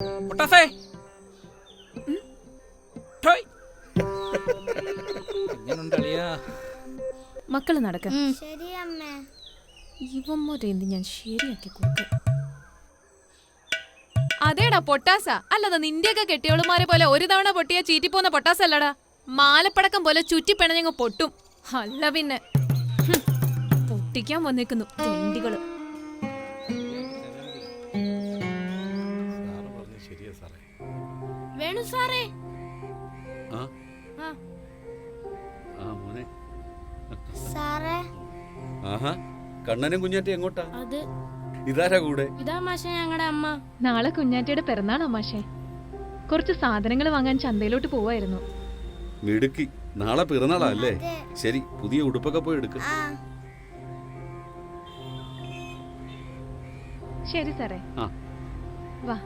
പൊട്ടാസേ മക്കൾ നടക്ക. ശരി അമ്മേ ഇവന്മാരെ എന്ത് ഞാൻ ശരിയാക്കി കൊടുക്കാം അതേടാ പൊട്ടാസ. അല്ലതാ നിന്റെയൊക്കെ കെട്ടിയോളുമാരെ പോലെ ഒരു തവണ പൊട്ടിയ ചീറ്റിപ്പോന്ന പൊട്ടാസ അല്ലടാ മാലപ്പടക്കം പോലെ ചുറ്റി പിണഞ്ഞങ്ങ് പൊട്ടും. അല്ല പിന്നെ. പൊട്ടിക്കാൻ വന്നേക്കുന്നു. തെണ്ടികൾ. ശരിയാ സാറേ. വേണു സാറേ. ആ? ആ. മോനെ. സാറേ. ആഹാ കണ്ണനും കുഞ്ഞാറ്റി എങ്ങോട്ടാ? അത് ഇതാരാ കൂടെ? ഇതാ മാഷേ ഞങ്ങളുടെ അമ്മ. നാളെ കുഞ്ഞാറ്റയുടെ പിറന്നാളാ മാഷേ. കുറച്ച് സാധനങ്ങൾ വാങ്ങാൻ ചന്തയിലോട്ട് പോവായിരുന്നു. മിടുക്കി. നാളെ പിറന്നാളാ അല്ലേ? ശരി പുതിയ ഉടുപ്പൊക്കെ പോയി എടുക്ക. ആ. ശരി സാറേ. ആ. വാ.